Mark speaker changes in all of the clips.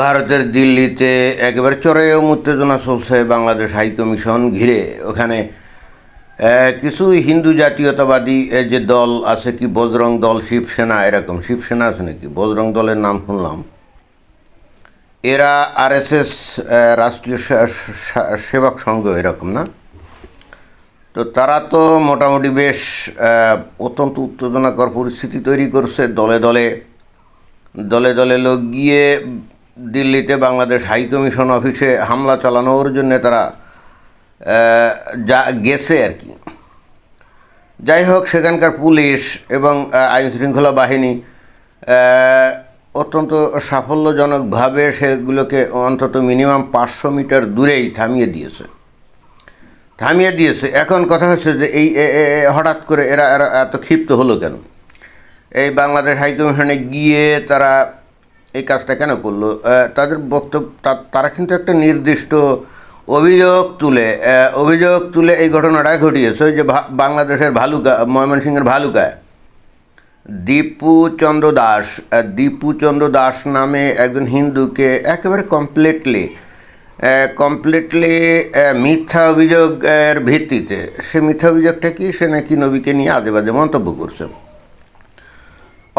Speaker 1: ভারতের দিল্লিতে একেবারে চরম উত্তেজনা চলছে বাংলাদেশ হাইকমিশন ঘিরে। ওখানে কিছু হিন্দু জাতীয়তাবাদী যে দল আছে কি বজরং দল শিবসেনা, এরকম শিবসেনা আছে নাকি? বজরং দলের নাম শুনলাম। এরা আরএসএস রাষ্ট্রীয় সেবক সংঘ এরকম না? তো তারা তো মোটামুটি বেশ অত্যন্ত উত্তেজনাকর পরিস্থিতি তৈরি করছে দলে দলে। দলে দলে লোক গিয়ে দিল্লিতে বাংলাদেশ হাই কমিশন অফিসে হামলা চালানোর জন্য তারা যা গেছে আর কি। যাই হোক, সেখানকার পুলিশ এবং আইন শৃঙ্খলা বাহিনী অত্যন্ত সাফল্যজনকভাবে সেগুলোকে অন্তত মিনিমাম পাঁচশো মিটার দূরেই থামিয়ে দিয়েছে। থামিয়ে দিয়েছে। এখন কথা হচ্ছে যে এই হঠাৎ করে এরা এরা এত ক্ষিপ্ত হলো কেন? এই বাংলাদেশ হাইকমিশনে গিয়ে তারা এই কাজটা কেন করল? তাদের বক্তব্য তারা কিন্তু একটা নির্দিষ্ট অভিযোগ তুলে অভিযোগ তুলে এই ঘটনাটা ঘটিয়েছে যে বাংলাদেশের ভালুকা, ময়মনসিংহের ভালুকায়। দীপু চন্দ্র দাস দীপু চন্দ্র দাস নামে একজন হিন্দুকে একেবারে কমপ্লিটলি কমপ্লিটলি মিথ্যা অভিযোগের ভিত্তিতে, সে মিথ্যা অভিযোগটা কি? সে নাকি নবীকে নিয়ে আজে বাজে মন্তব্য করছে।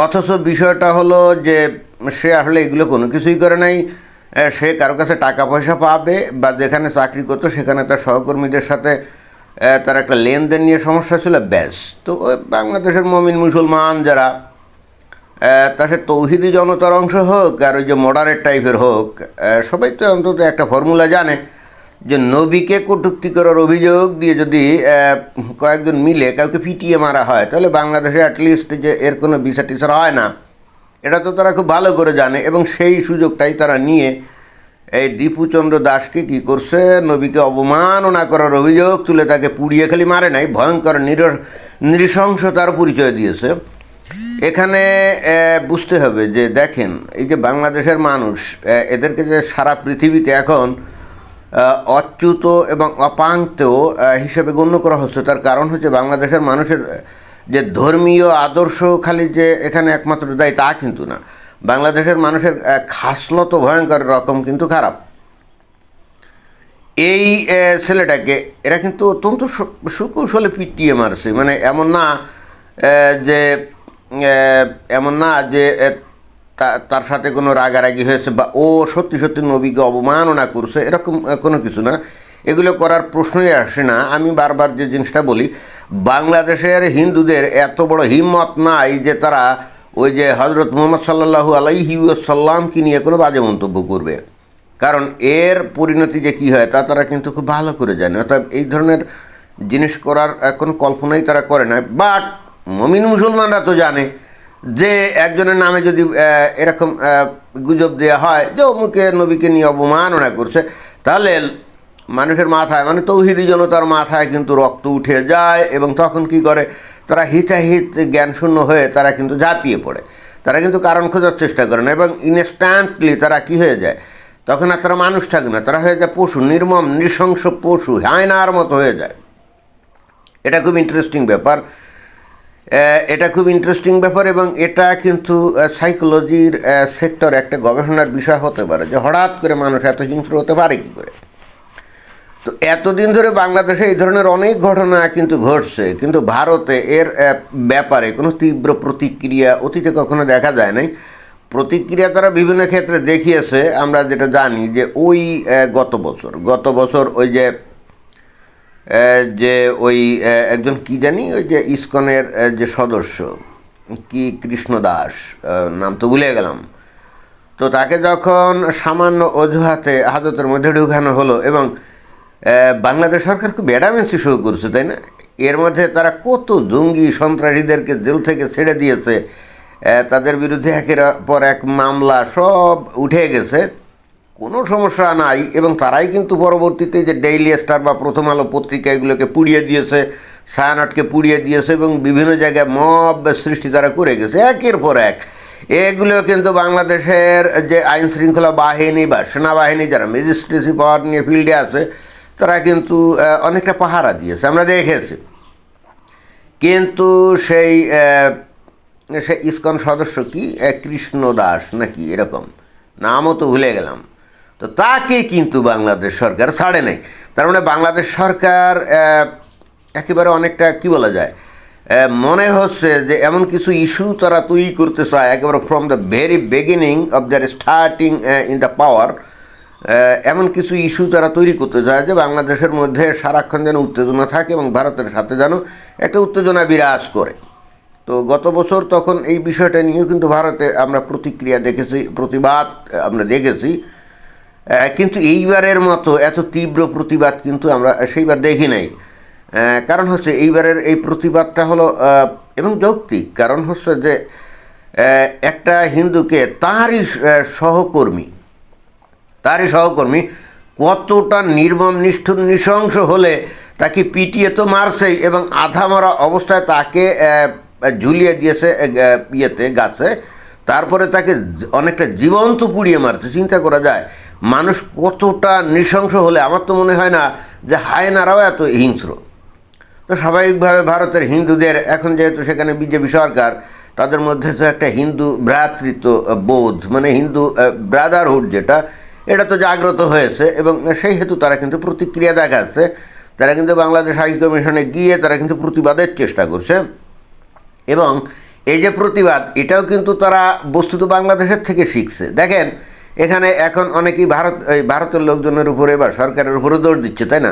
Speaker 1: অথচ বিষয়টা হলো যে সে আসলে এগুলো কোনো কিছুই করে নাই। সে কারও কাছে টাকা পয়সা পাবে বা যেখানে চাকরি করতো সেখানে তার সহকর্মীদের সাথে তার একটা লেনদেন নিয়ে সমস্যা ছিল, ব্যাস। তো বাংলাদেশের মমিন মুসলমান যারা তা সে তৌহিদি জনতার অংশ হোক আর ওই যে মডারেট টাইপের হোক সবাই তো অন্তত একটা ফর্মুলা জানে। যে নবীকে কটূক্তি করার অভিযোগ দিয়ে যদি কয়েকজন মিলে কাউকে পিটিয়ে মারা হয়, তাহলে বাংলাদেশে অ্যাটলিস্ট যে এর কোনো বিচার টিচার হয় না। এটা তো তারা খুব ভালো করে জানে এবং সেই সুযোগটাই তারা নিয়ে এই দীপুচন্দ্র দাসকে কি করছে, নবীকে অবমাননা করার অভিযোগ তুলে তাকে পুড়িয়ে খালি মারে নাই, ভয়ঙ্কর নির নৃশংসতার পরিচয় দিয়েছে। এখানে বুঝতে হবে যে দেখেন, এই যে বাংলাদেশের মানুষ এদেরকে যে সারা পৃথিবীতে এখন অচ্যুত এবং অপাঙ্ক্তেও আহ, হিসেবে গণ্য করা হচ্ছে। তার কারণ হচ্ছে বাংলাদেশের মানুষের যে ধর্মীয় আদর্শ খালি যে এখানে একমাত্র দায়ী তা কিন্তু না। বাংলাদেশের মানুষের খাসলত ভয়ঙ্কর রকম কিন্তু খারাপ। এই ছেলেটাকে এরা কিন্তু অত্যন্ত সুকৌশলে পিটিয়ে মারছে। মানে এমন না যে এমন না যে তার সাথে কোনো রাগারাগি হয়েছে বা ও সত্যি সত্যি নবীকে অবমাননা করছে, এরকম কোনো কিছু না। এগুলো করার প্রশ্নই আসে না। আমি বারবার যে জিনিসটা বলি, বাংলাদেশের হিন্দুদের এত বড় হিম্মত নাই যে তারা ওই যে হজরত মোহাম্মদ সাল্লাহু আলাইহি সাল্লামকে নিয়ে কোনো বাজে মন্তব্য করবে। কারণ এর পরিণতি যে কী হয়, তা তারা কিন্তু খুব ভালো করে জানে। অর্থাৎ এই ধরনের জিনিস করার কোনো কল্পনাই তারা করে না। বাট মমিন মুসলমানরা তো জানে। যে একজনের নামে যদি এরকম গুজব দেওয়া হয় যে অমুকে, নবীকে নিয়ে অবমাননা করছে, তাহলে মানুষের মাথায় মানে তৌহিদি জনতার মাথায় কিন্তু রক্ত উঠে যায় এবং তখন কি করে? তারা হিতাহিত জ্ঞানশূন্য হয়ে তারা কিন্তু ঝাঁপিয়ে পড়ে। তারা কিন্তু কারণ খোঁজার চেষ্টা করে না এবং ইনস্ট্যান্টলি তারা কি হয়ে যায়? তখন আর তারা মানুষ থাকে না, তারা হয়ে যায় পশু, নির্মম, নৃশংস পশু, হায়নার মতো হয়ে যায়। এটা খুব ইন্টারেস্টিং ব্যাপার। এটা খুব ইন্টারেস্টিং ব্যাপার এবং এটা কিন্তু সাইকোলজির সেক্টর একটা গবেষণার বিষয় হতে পারে যে হঠাৎ করে মানুষ এত হিংস্র হতে পারে কী করে? তো এতদিন ধরে বাংলাদেশে এই ধরনের অনেক ঘটনা কিন্তু ঘটছে, কিন্তু ভারতে এর ব্যাপারে কোনো তীব্র প্রতিক্রিয়া অতীতে কখনো দেখা যায় নাই। প্রতিক্রিয়া তারা বিভিন্ন ক্ষেত্রে দেখিয়েছে, আমরা যেটা জানি যে ওই গত বছর গত বছর ওই যে যে ওই একজন কি জানি, ওই যে ইস্কনের যে সদস্য, কি কৃষ্ণ দাস নাম তো ভুলে গেলাম। তো তাকে যখন সামান্য অজুহাতে হাজতের মধ্যে ঢুকানো হলো এবং বাংলাদেশ সরকার খুব অ্যাডামেন্সি শুরু করছে, তাই না? এর মধ্যে তারা কত জঙ্গি সন্ত্রাসীদেরকে জেল থেকে ছেড়ে দিয়েছে তাদের বিরুদ্ধে একের পর এক মামলা সব উঠে গেছে। কোনো সমস্যা নাই এবং তারাই কিন্তু পরবর্তীতে যে ডেইলি স্টার বা প্রথম আলো পত্রিকা এগুলোকে পুড়িয়ে দিয়েছে সায়ানটকে পুড়িয়ে দিয়েছে এবং বিভিন্ন জায়গায় মব সৃষ্টি তারা করে গেছে, একের পর এক। এগুলো কিন্তু বাংলাদেশের যে আইন শৃঙ্খলা বাহিনী বা সেনাবাহিনী যারা ম্যাজিস্ট্রেসি পাওয়ার নিয়ে ফিল্ডে আছে, তারা কিন্তু অনেকটা পাহারা দিয়েছে, আমরা দেখেছি। কিন্তু সেই সে ইসকন সদস্য কি? কৃষ্ণ দাস নাকি, এরকম। নামও তো ভুলে গেলাম। তো তাকে কিন্তু বাংলাদেশ সরকার ছাড়ে নাই। তার মানে বাংলাদেশ সরকার একেবারে অনেকটা কি বলা যায় মনে হচ্ছে যে এমন কিছু ইস্যু তারা তৈরি করতে চায়, একেবারে from the very beginning of their starting in the power এমন কিছু ইস্যু তারা তৈরি করতে চায় যে বাংলাদেশের মধ্যে সারাক্ষণ যেন উত্তেজনা থাকে এবং ভারতের সাথে যেন একটা উত্তেজনা বিরাজ করে। তো গত বছর তখন এই বিষয়টা নিয়েও কিন্তু ভারতে আমরা প্রতিক্রিয়া দেখেছি, প্রতিবাদ আমরা দেখেছি। কিন্তু এইবারের মতো এত তীব্র প্রতিবাদ কিন্তু আমরা সেইবার দেখি নাই। কারণ হচ্ছে এইবারের এই প্রতিবাদটা হলো এবং যৌক্তিক। কারণ হচ্ছে যে একটা হিন্দুকে তারই সহকর্মী তারই সহকর্মী কতটা নির্মম, নিষ্ঠুর, নৃশংস হলে তাকে পিটিয়ে তো মারছেই এবং আধা মারা অবস্থায় তাকে ঝুলিয়ে দিয়েছে ইয়েতে, গাছে। তারপরে তাকে অনেকটা জীবন্ত পুড়িয়ে মারছে, চিন্তা করা যায়। মানুষ কতটা নৃশংস হলে, আমার তো মনে হয় না যে হায়নারাও এত হিংস্র। তো স্বাভাবিকভাবে ভারতের হিন্দুদের, এখন যেহেতু সেখানে বিজেপি সরকার, তাদের মধ্যে তো একটা হিন্দু ভ্রাতৃত্ব বোধ মানে হিন্দু ব্রাদারহুড যেটা, এটা তো জাগ্রত হয়েছে এবং সেই হেতু তারা কিন্তু প্রতিক্রিয়া দেখাচ্ছে। তারা কিন্তু বাংলাদেশ হাই কমিশনে গিয়ে তারা কিন্তু প্রতিবাদের চেষ্টা করছে। এবং এই যে প্রতিবাদ, এটাও কিন্তু তারা বস্তুত বাংলাদেশের থেকে শিখছে। দেখেন এখানে এখন অনেকেই ভারত ভারতের লোকজনের উপরে বা সরকারের উপরে দৌড় দিচ্ছে, তাই না?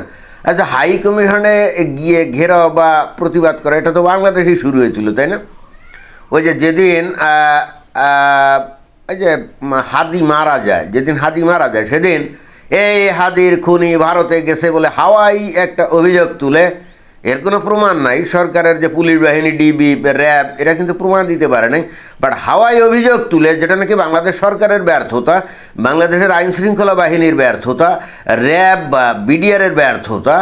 Speaker 1: আচ্ছা হাই কমিশনে গিয়ে ঘেরাও বা প্রতিবাদ করা, এটা তো বাংলাদেশেই শুরু হয়েছিল, তাই না? ওই যে যেদিন ওই যে হাদি মারা যায়, যেদিন হাদি মারা যায়, সেদিন এই হাদির খুনি ভারতে গেছে বলে হাওয়াই একটা অভিযোগ তুলে এর কোনো প্রমাণ নাই। সরকারের যে পুলিশ বাহিনী, ডিবি, র্যাব, এরা কিন্তু প্রমাণ দিতে পারে নাই। বাট হাওয়াই অভিযোগ তুলে যেটা নাকি বাংলাদেশ সরকারের ব্যর্থতা, বাংলাদেশের আইন শৃঙ্খলা বাহিনীর ব্যর্থতা, র্যাব বা বিডিআরের ব্যর্থতা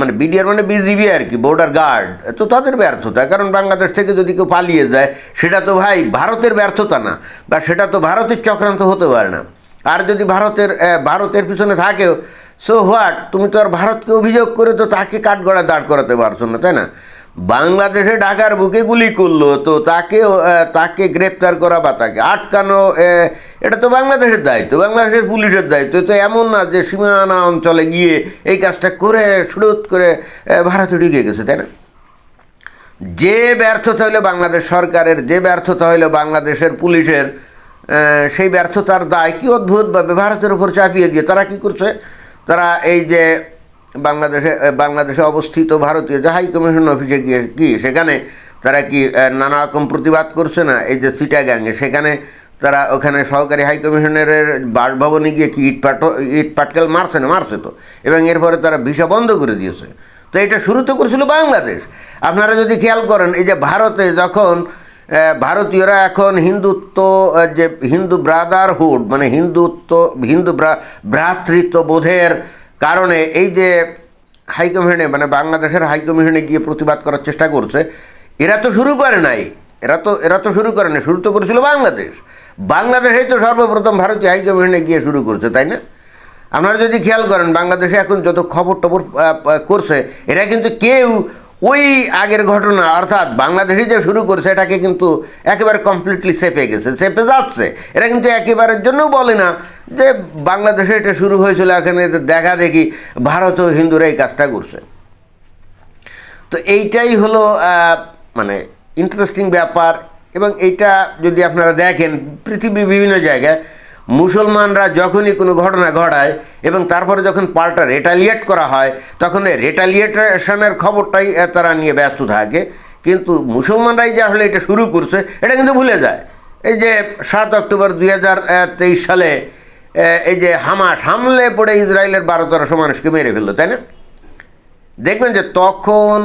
Speaker 1: মানে বিডিআর মানে বিজিবি আর কি বর্ডার গার্ড তো তাদের ব্যর্থতা। কারণ বাংলাদেশ থেকে যদি কেউ পালিয়ে যায়, সেটা তো ভাই ভারতের ব্যর্থতা না, বা সেটা তো ভারতের চক্রান্ত হতে পারে না। আর যদি ভারতের ভারতের পিছনে থাকেও সো হোয়াট তুমি তো আর ভারতকে অভিযোগ করে তো তাকে কাঠগড়া দাঁড় করাতে পারছ না, তাই না? বাংলাদেশে ঢাকার বুকে গুলি করল, তো তাকে তাকে গ্রেপ্তার করা বা তাকে আটকানো এটা তো বাংলাদেশের দায়িত্ব, বাংলাদেশের পুলিশের দায়িত্ব, তো এমন না যে সীমানা অঞ্চলে গিয়ে এই কাজটা করে শুরুত করে ভারতে ঢুকে গেছে, তাই না? যে ব্যর্থতা হলো বাংলাদেশ সরকারের, যে ব্যর্থতা হলো বাংলাদেশের পুলিশের সেই ব্যর্থতার দায় কি অদ্ভুতভাবে ভারতের উপর চাপিয়ে দিয়ে তারা কি করছে? তারা এই যে বাংলাদেশে বাংলাদেশে অবস্থিত ভারতীয় যে হাই কমিশন অফিসে গিয়ে কি, সেখানে তারা কি নানা রকম প্রতিবাদ করছে না? এই যে সিটাগ্যাংয়ে সেখানে তারা ওখানে সহকারী হাই কমিশনের বাসভবনে গিয়ে কি ইট পাট, ইট পাটকেল মারছে না? মারছে তো। এবং এরপরে তারা ভিসা বন্ধ করে দিয়েছে। তো এটা শুরু তো করেছিল বাংলাদেশ। আপনারা যদি খেয়াল করেন, এই যে ভারতে যখন ভারতীয়রা এখন হিন্দুত্ব যে হিন্দু ব্রাদারহুড মানে হিন্দুত্ব, হিন্দু ভ্রা- ভ্রাতৃত্ব বোধের কারণে এই যে হাইকমিশনে মানে বাংলাদেশের হাইকমিশনে গিয়ে প্রতিবাদ করার চেষ্টা করছে, এরা তো শুরু করে নাই। এরা তো এরা তো শুরু করে নাই, শুরু তো করেছিল বাংলাদেশ। বাংলাদেশেই তো সর্বপ্রথম ভারতীয় হাইকমিশনে গিয়ে শুরু করছে, তাই না? আপনারা যদি খেয়াল করেন, বাংলাদেশে এখন যত খবর টবর করছে, এরা কিন্তু কেউ ওই আগের ঘটনা, অর্থাৎ বাংলাদেশে যে শুরু করছে, এটাকে কিন্তু একেবারে কমপ্লিটলি চেপে গেছে, চেপে যাচ্ছে। এটা কিন্তু একেবারের জন্যও বলে না যে বাংলাদেশে এটা শুরু হয়েছিল, এখানে দেখা দেখি ভারতও হিন্দুরা এই কাজটা করছে। তো এইটাই হলো মানে ইন্টারেস্টিং ব্যাপার এবং এইটা যদি আপনারা দেখেন, পৃথিবীর বিভিন্ন জায়গায় মুসলমানরা যখনই কোনো ঘটনা ঘটায় এবং তারপরে যখন পাল্টা রেটালিয়েট করা হয়, তখন এই রেটালিয়েশনের খবরটাই তারা নিয়ে ব্যস্ত থাকে। কিন্তু মুসলমানরাই যে আসলে এটা শুরু করছে, এটা কিন্তু ভুলে যায়। এই যে সাত অক্টোবর দুই হাজার তেইশ সালে এই যে হামাস হামলে পড়ে ইসরায়েলের বারো তেরোশো মানুষকে মেরে ফেলল, তাই না? দেখবেন যে তখন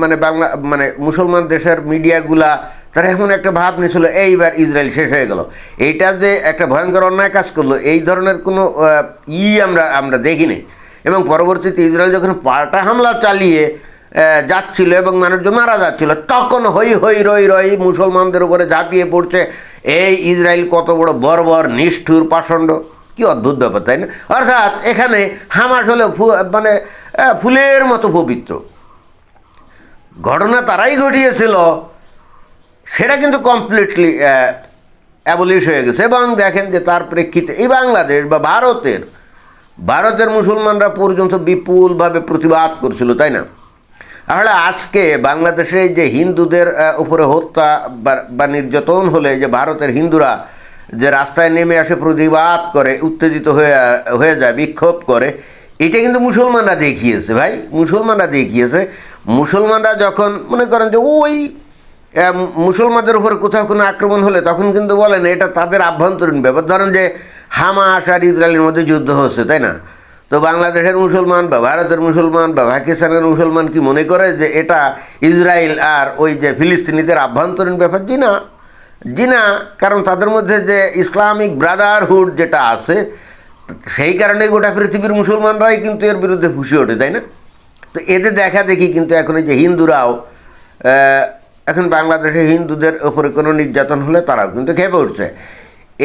Speaker 1: মানে বাংলা মানে মুসলমান দেশের মিডিয়াগুলা তারা এমন একটা ভাব নিয়েছিল, এইবার ইসরায়েল শেষ হয়ে গেল। এইটা যে একটা ভয়ঙ্কর অন্যায় কাজ করল, এই ধরনের কোনো ই আমরা আমরা দেখিনি। এবং পরবর্তীতে ইসরায়েল যখন পাল্টা হামলা চালিয়ে যাচ্ছিল এবং মানুষজন মারা যাচ্ছিল, তখন হই হই রই রই মুসলমানদের উপরে ঝাঁপিয়ে পড়ছে। এই ইসরায়েল কত বড় বর্বর, নিষ্ঠুর, পাষণ্ড। কি অদ্ভুত ব্যাপার, তাই না? অর্থাৎ এখানে হামাস হলো মানে ফুলের মতো পবিত্র। ঘটনা তারাই ঘটিয়েছিল। সেটা কিন্তু কমপ্লিটলি অ্যাবলিশ হয়ে গেছে এবং দেখেন যে তার প্রেক্ষিতে এই বাংলাদেশ বা ভারতের ভারতের মুসলমানরা পর্যন্ত বিপুলভাবে প্রতিবাদ করছিল তাই না? তাহলে আজকে বাংলাদেশে যে হিন্দুদের আহ, উপরে হত্যা বা- নির্যাতন হলে যে ভারতের হিন্দুরা যে রাস্তায় নেমে আসে প্রতিবাদ করে উত্তেজিত হয়ে হয়ে যায় বিক্ষোভ করে এটা কিন্তু মুসলমানরা দেখিয়েছে ভাই মুসলমানরা দেখিয়েছে। মুসলমানরা যখন মনে করেন যে ওই মুসলমানদের উপর কোথাও কোনো আক্রমণ হলে তখন কিন্তু বলেন এটা তাদের আভ্যন্তরীণ ব্যাপার। ধরেন যে হামাস আর ইসরায়েলের মধ্যে যুদ্ধ হচ্ছে, তাই না? তো বাংলাদেশের মুসলমান বা ভারতের মুসলমান বা পাকিস্তানের মুসলমান কি মনে করে যে এটা ইসরায়েল আর ওই যে ফিলিস্তিনিদের আভ্যন্তরীণ ব্যাপার? জি না। জি না, কারণ তাদের মধ্যে যে ইসলামিক ব্রাদারহুড যেটা আছে, সেই কারণেই গোটা পৃথিবীর মুসলমানরাই কিন্তু এর বিরুদ্ধে ফুসে ওঠে তাই না? তো এদের দেখা দেখি কিন্তু এখন এই যে হিন্দুরাও এখন বাংলাদেশে হিন্দুদের ওপরে কোনো নির্যাতন হলে তারাও কিন্তু খেপে উঠছে।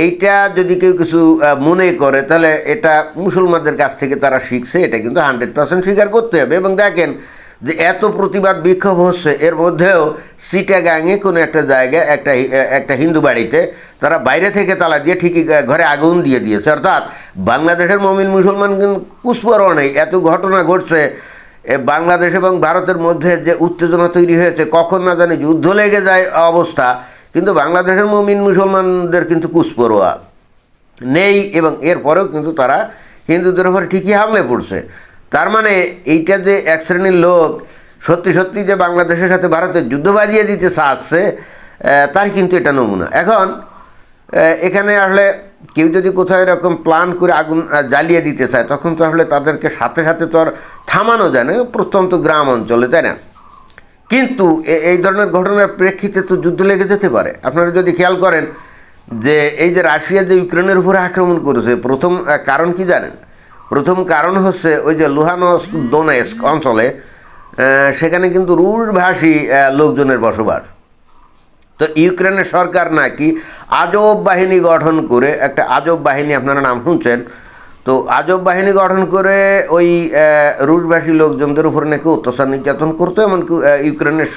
Speaker 1: এইটা যদি কেউ কিছু মনে করে, তাহলে এটা মুসলমানদের কাছ থেকে তারা শিখছে, এটা কিন্তু হান্ড্রেড পার্সেন্ট স্বীকার করতে হবে। এবং দেখেন যে এত প্রতিবাদ বিক্ষোভ হচ্ছে, এর মধ্যেও সিটাগাঙে কোনো একটা জায়গায় একটা একটা হিন্দু বাড়িতে তারা বাইরে থেকে তালা দিয়ে ঠিকই ঘরে আগুন দিয়ে দিয়েছে। অর্থাৎ বাংলাদেশের মমিন মুসলমান কিন্তু কুসপরও নেই। এত ঘটনা ঘটছে বাংলাদেশ এবং ভারতের মধ্যে যে উত্তেজনা তৈরি হয়েছে, কখন না জানি যুদ্ধ লেগে যায় অবস্থা, কিন্তু বাংলাদেশের মমিন মুসলমানদের কিন্তু কুসপরোয়া নেই এবং এরপরেও কিন্তু তারা হিন্দুদের উপর ঠিকই হামলে পড়ছে। তার মানে এইটা যে এক শ্রেণির লোক সত্যি সত্যি যে বাংলাদেশের সাথে ভারতের যুদ্ধ বাজিয়ে দিতে চাচ্ছে তার কিন্তু এটা নমুনা। এখন এখানে আসলে কেউ যদি কোথাও এরকম প্ল্যান করে আগুন জ্বালিয়ে দিতে চায়, তখন তো আসলে তাদেরকে সাথে সাথে তো আর থামানো যায় না প্রত্যন্ত গ্রাম অঞ্চলে, তাই না? কিন্তু এই ধরনের ঘটনার প্রেক্ষিতে তো যুদ্ধ লেগে যেতে পারে। আপনারা যদি খেয়াল করেন যে এই যে রাশিয়া যে ইউক্রেনের উপরে আক্রমণ করেছে, প্রথম কারণ কি জানেন? প্রথম কারণ হচ্ছে ওই যে লুহানস্ক দোনেস্ক অঞ্চলে সেখানে কিন্তু রুশভাষী লোকজনের বসবাস। তো ইউক্রেনের সরকার নাকি আজব বাহিনী গঠন করে, একটা আজব বাহিনী, আপনারা নাম শুনছেন, তো আজব বাহিনী গঠন করে ওই রুশভাষী লোকজনদের উপর নাকি অত্যাচার নির্যাতন করতো, এমনকি ইউক্রেনের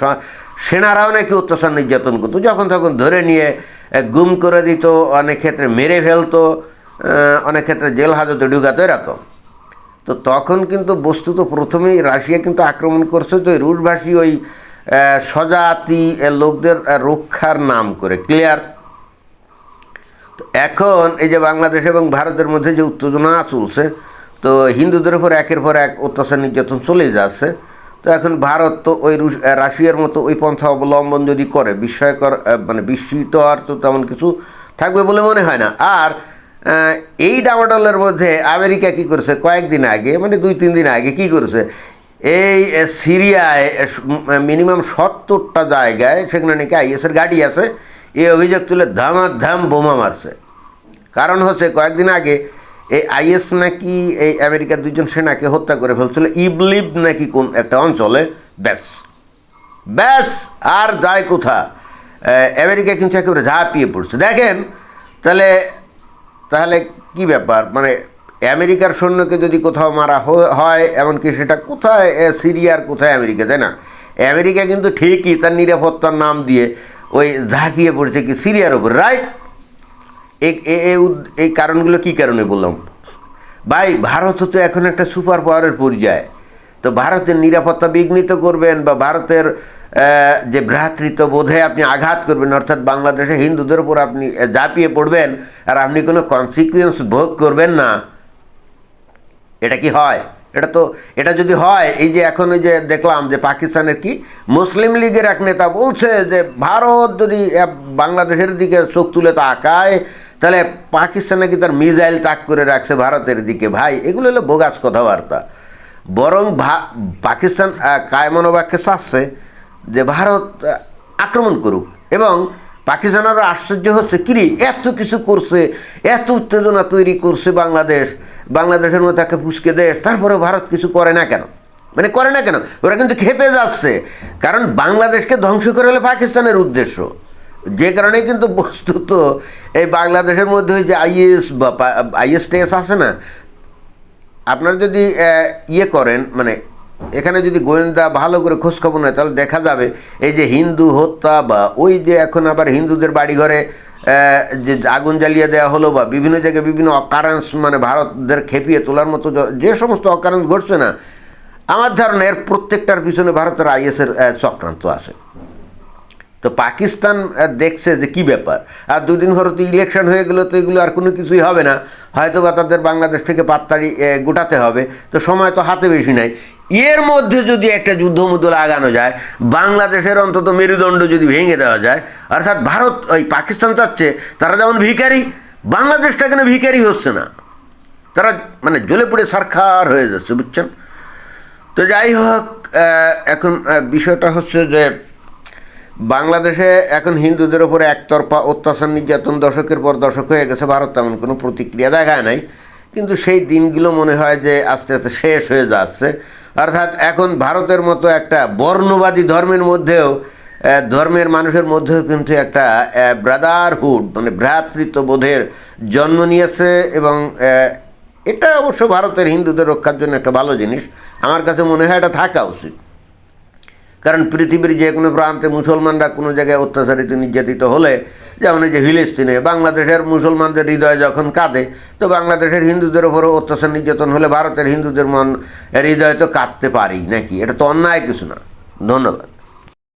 Speaker 1: সেনারাও নাকি অত্যাচার নির্যাতন করতো, যখন তখন ধরে নিয়ে গুম করে দিত, অনেক ক্ষেত্রে মেরে ফেলতো অনেক ক্ষেত্রে জেল হাজতে ঢুকাতো, এরকম। তো তখন কিন্তু বস্তুত প্রথমেই রাশিয়া কিন্তু আক্রমণ করছে, তো রুশভাষী ওই স্বজাতি লোকদের রক্ষার নাম করে ক্লিয়ার এখন এই যে বাংলাদেশ এবং ভারতের মধ্যে যে উত্তেজনা চলছে, তো হিন্দুদের উপর একের পর এক অত্যাচার, নির্যাতন চলে যাচ্ছে। তো এখন ভারত তো ওই রাশিয়ার মতো ওই পন্থা অবলম্বন যদি করে, বিস্ময়কর মানে বিস্মিত আর তো তেমন কিছু থাকবে বলে মনে হয় না। আর এই ডামাডলের মধ্যে আমেরিকা কি করেছে? কয়েকদিন আগে মানে দুই, তিন দিন আগে কি করেছে? এই সিরিয়ায় মিনিমাম সত্তরটা জায়গায় সেখানে নাকি আইএসের গাড়ি আছে। এই অভিযোগ তুলে ধামাধাম বোমা মারছে। কারণ হচ্ছে কয়েকদিন আগে এই আইএস নাকি এই আমেরিকার দুইজন সেনাকে হত্যা করে ফেলছিল। ইবলিব নাকি কোন একটা অঞ্চলে। ব্যাস। ব্যাস, আর যায় কোথা আমেরিকা কিন্তু একেবারে ঝাঁপিয়ে পড়ছে। দেখেন, তাহলে তাহলে কি ব্যাপার? মানে আমেরিকার সৈন্যকে যদি কোথাও মারা হয়, এমনকি সেটা কোথায় সিরিয়ার কোথায় আমেরিকা, তাই না? আমেরিকা কিন্তু ঠিকই তার নিরাপত্তার নাম দিয়ে ওই ঝাঁপিয়ে পড়ছে কি সিরিয়ার উপর রাইট এই কারণগুলো কি কারণে বললাম? ভাই, ভারত তো এখন একটা সুপার পাওয়ারের পর্যায়ে। তো ভারতের নিরাপত্তা বিঘ্নিত করবেন বা ভারতের যে ভ্রাতৃত্ব বোধে আপনি আঘাত করবেন, অর্থাৎ বাংলাদেশে হিন্দুদের উপর আপনি ঝাঁপিয়ে পড়বেন, আর আপনি কোনো কনসিকুয়েন্স ভোগ করবেন না। এটা কি হয়? এটা তো, এটা যদি হয়, এই যে এখন ওই যে দেখলাম যে পাকিস্তানের কি? মুসলিম লীগের এক নেতা বলছে যে ভারত যদি বাংলাদেশের দিকে চোখ তুলে তাকায়, তাহলে পাকিস্তানে কি তার মিজাইল তাক করে রাখছে ভারতের দিকে। ভাই, এগুলো হলো বোগাস কথাবার্তা। বরং পাকিস্তান কায়মনোবাক্যে চাচ্ছে যে ভারত আক্রমণ করুক। এবং পাকিস্তান আরও আশ্চর্য হচ্ছে, কিরি, এত কিছু করছে, এত উত্তেজনা তৈরি করছে বাংলাদেশ। বাংলাদেশের মতো একটা ফুসকে দেশ তারপরে ভারত কিছু করে না কেন? মানে করে না কেন? ওরা কিন্তু খেপে যাচ্ছে। কারণ বাংলাদেশকে ধ্বংস করে হলে পাকিস্তানের উদ্দেশ্য। যে কারণে কিন্তু বস্তুত এই বাংলাদেশের মধ্যে ওই যে আইএস বা আইএস টেস আছে না, আপনারা যদি ইয়ে করেন মানে এখানে যদি গোয়েন্দা ভালো করে খোঁজখবর নেয়, তাহলে দেখা যাবে এই যে হিন্দু হত্যা বা ওই যে এখন আবার হিন্দুদের বাড়িঘরে যে আগুন জ্বালিয়ে দেওয়া হলো বা বিভিন্ন জায়গায় বিভিন্ন অকারেন্স মানে ভারতদের খেপিয়ে তোলার মতো যে সমস্ত অকারেন্স ঘটছে না, আমার ধারণা এর প্রত্যেকটার পিছনে ভারতের আইএসের চক্রান্ত আছে। তো পাকিস্তান দেখছে যে কি ব্যাপার। আর দুদিন পরে তো ইলেকশন হয়ে গেলে তো এগুলো আর কোনো কিছুই হবে না। হয়তো বা তাদের বাংলাদেশ থেকে পাত্তাড়ি গোটাতে হবে। তো সময় তো হাতে বেশি নাই। এর মধ্যে যদি একটা যুদ্ধমুদ্ধ লাগানো যায়, বাংলাদেশের অন্তত মেরুদণ্ড যদি ভেঙে দেওয়া যায়, অর্থাৎ ভারত, ওই পাকিস্তান চাচ্ছে, তারা যেমন ভিখারি, বাংলাদেশটা কেন ভিখারি হচ্ছে না? তারা মানে জ্বলে পড়ে সরকার হয়ে যাচ্ছে, বুঝছেন? তো যাই হোক এখন বিষয়টা হচ্ছে যে বাংলাদেশে এখন হিন্দুদের ওপরে একতরফা অত্যাচার, নির্যাতন দশকের পর দশক হয়ে গেছে, ভারত তেমন কোনো প্রতিক্রিয়া দেখায় নাই। কিন্তু সেই দিনগুলো মনে হয় যে আস্তে আস্তে শেষ হয়ে যাচ্ছে। অর্থাৎ এখন ভারতের মতো একটা বর্ণবাদী ধর্মের মধ্যেও ধর্মের মানুষের মধ্যেও কিন্তু একটা ব্রাদারহুড মানে ভ্রাতৃত্ববোধের জন্ম নিয়েছে এবং এটা অবশ্য ভারতের হিন্দুদের রক্ষার জন্য একটা ভালো জিনিস। আমার কাছে মনে হয় এটা থাকা উচিত। কারণ পৃথিবীর যে কোনো প্রান্তে মুসলমানরা কোনো জায়গায় অত্যাচারিত, নির্যাতিত হলে যেমন এই যে ফিলিস্তিনে, বাংলাদেশের মুসলমানদের হৃদয় যখন কাঁদে, তো বাংলাদেশের হিন্দুদের ওপরও অত্যাচার নির্যাতন হলে ভারতের হিন্দুদের মন হৃদয় তো কাঁদতে পারি নাকি? এটা তো অন্যায় কিছু না। ধন্যবাদ।